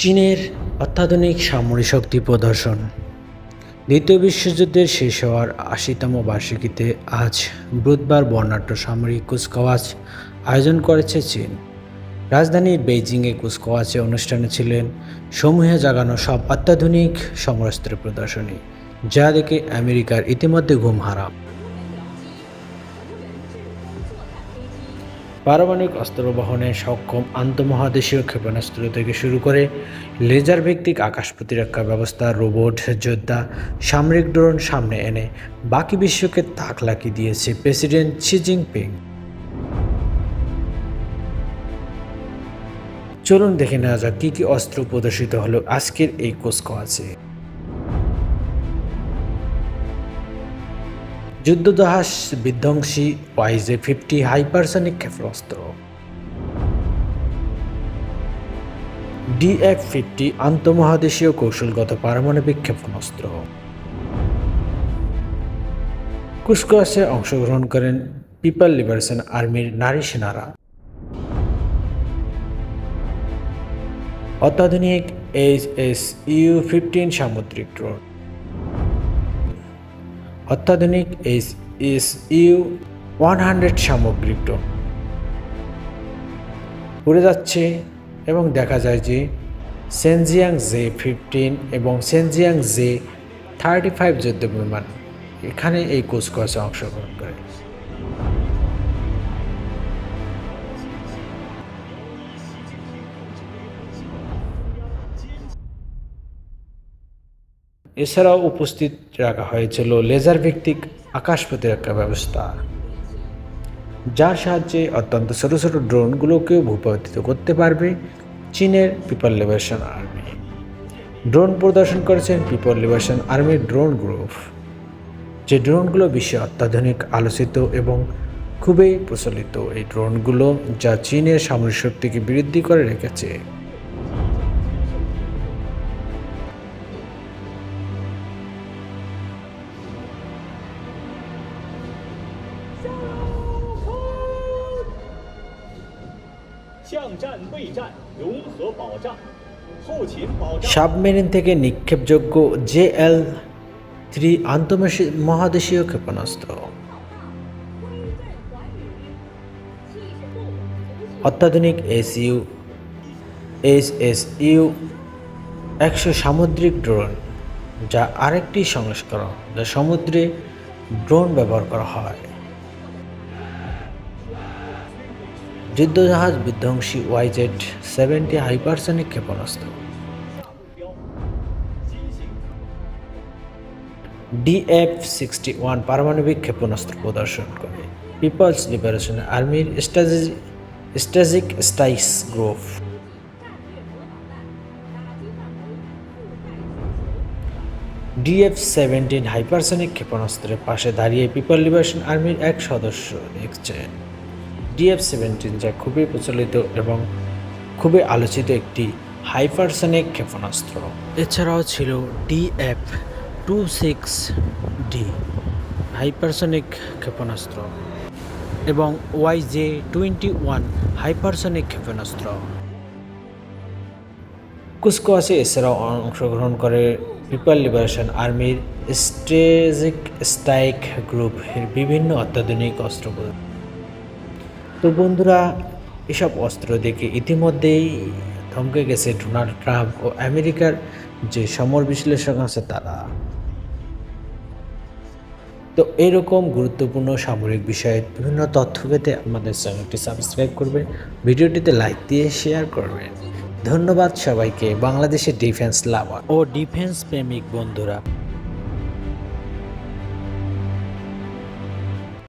চীনের অত্যাধুনিক সামরিক শক্তি প্রদর্শন। দ্বিতীয় বিশ্বযুদ্ধের শেষ হওয়ার আশিতম বার্ষিকীতে আজ বুধবার বর্ণাঢ্য সামরিক কুচকাওয়াজ আয়োজন করেছে চীন। রাজধানী বেইজিংয়ে কুচকাওয়াজে অনুষ্ঠানে ছিলেন সমূহে জাগানো সব অত্যাধুনিক সমরাস্ত্রের প্রদর্শনী, যা দেখে আমেরিকার ইতিমধ্যে ঘুম হারাম। পারমাণবিক অস্ত্র বহনে সক্ষম আন্তঃমহাদেশীয় ক্ষেপণাস্ত্র থেকে শুরু করে লেজার ভিত্তিক আকাশ প্রতিরক্ষা ব্যবস্থা, রোবট, যোদ্ধা, সামরিক ড্রোন সামনে এনে বাকি বিশ্বকে তাক লাগিয়ে দিয়েছে প্রেসিডেন্ট শি জিনপিং। চলুন দেখে নেওয়া যাক কী কী অস্ত্র প্রদর্শিত হলো আজকের এই কোচকাওয়াজে যুদ্ধজাহাজ বিধ্বংসী ওয়াইজে ফিফটি হাইপারসনিক ক্ষেপণাস্ত্র। ডিএফ ফিফটি আন্তঃমহাদেশীয় কৌশলগত পারমাণবিক ক্ষেপণাস্ত্র। কুচকাওয়াজে অংশগ্রহণ করেন পিপল লিবারেশন আর্মির নারী সেনারা। অত্যাধুনিক এইচ এস ইউ ফিফটিন সামুদ্রিক ড্রোন। অত্যাধুনিক H S U one hundred সামগ্রিক ড্রোন উড়ে যাচ্ছে এবং দেখা যায় যে সেনজিয়াং জে ফিফটিন এবং সেনজিয়াং জে থার্টি ফাইভ যুদ্ধ বিমান এখানে এই কুচকাওয়াজে অংশগ্রহণ করে। এছাড়াও উপস্থিত রাখা হয়েছিল লেজার ভিত্তিক আকাশ প্রতিরক্ষা ব্যবস্থা, যার সাহায্যে অত্যন্ত ছোট ছোট ড্রোনগুলোকেও ভূপাতিত করতে পারবে চীনের পিপল লিবারেশন আর্মি। ড্রোন প্রদর্শন করেছেন পিপল লিবারেশন আর্মির ড্রোন গ্রুপ। যে ড্রোনগুলো বিশ্বে অত্যাধুনিক, আলোচিত এবং খুবই প্রচলিত, এই ড্রোনগুলো যা চীনের সামরিক শক্তিকে বৃদ্ধি করে রেখেছে " সাবমেরিন থেকে নিক্ষেপযোগ্য জেএল থ্রি আন্তঃমহাদেশীয় ক্ষেপণাস্ত্র। অত্যাধুনিক এসইউ এস এস ইউ একশো সামুদ্রিক ড্রোন, যা আরেকটি সংস্করণ যা সমুদ্রে ড্রোন ব্যবহার করা হয়। যুদ্ধজাহাজ বিধ্বংসী ওয়াইজেড সেভেন্টি হাইপারসনিক ক্ষেপণাস্ত্র। ডিএফ সিক্সটি ওয়ান পারমাণবিক ক্ষেপণাস্ত্র প্রদর্শন করে। পিপলস লিবারেশন আর্মির strategic স্টাইস group. D F seventeen hypersonic ক্ষেপণাস্ত্রের পাশে দাঁড়িয়ে পিপল লিবারেশন আর্মির এক সদস্য দেখছেন ডিএফ সেভেন্টিন যা খুবই প্রচলিত এবং খুবই আলোচিত একটি হাইপারসনিক ক্ষেপণাস্ত্র। এছাড়াও ছিল D F two six D hypersonic ক্ষেপণাস্ত্র, এবং ওয়াইজে টোয়েন্টি ওয়ান হাইপারসনিক ক্ষেপণাস্ত্র। কুসকোয়াসে এছাড়াও অংশগ্রহণ করে পিপল লিবারেশন আর্মির স্ট্রেজিক স্ট্রাইক গ্রুপের বিভিন্ন অত্যাধুনিক অস্ত্র তো বন্ধুরা, এসব অস্ত্র দেখে ইতিমধ্যেই থমকে গেছে ডোনাল্ড ট্রাম্প ও আমেরিকার যে সমর বিশ্লেষক আছে তারা। তো এরকম গুরুত্বপূর্ণ সামরিক বিষয়ে বিভিন্ন তথ্য পেতে আমাদের চ্যানেলটি সাবস্ক্রাইব করবেন, ভিডিওটিতে লাইক দিয়ে শেয়ার করবেন। ধন্যবাদ সবাইকে, বাংলাদেশের ডিফেন্স লাভার। ও ডিফেন্স প্রেমিক বন্ধুরা।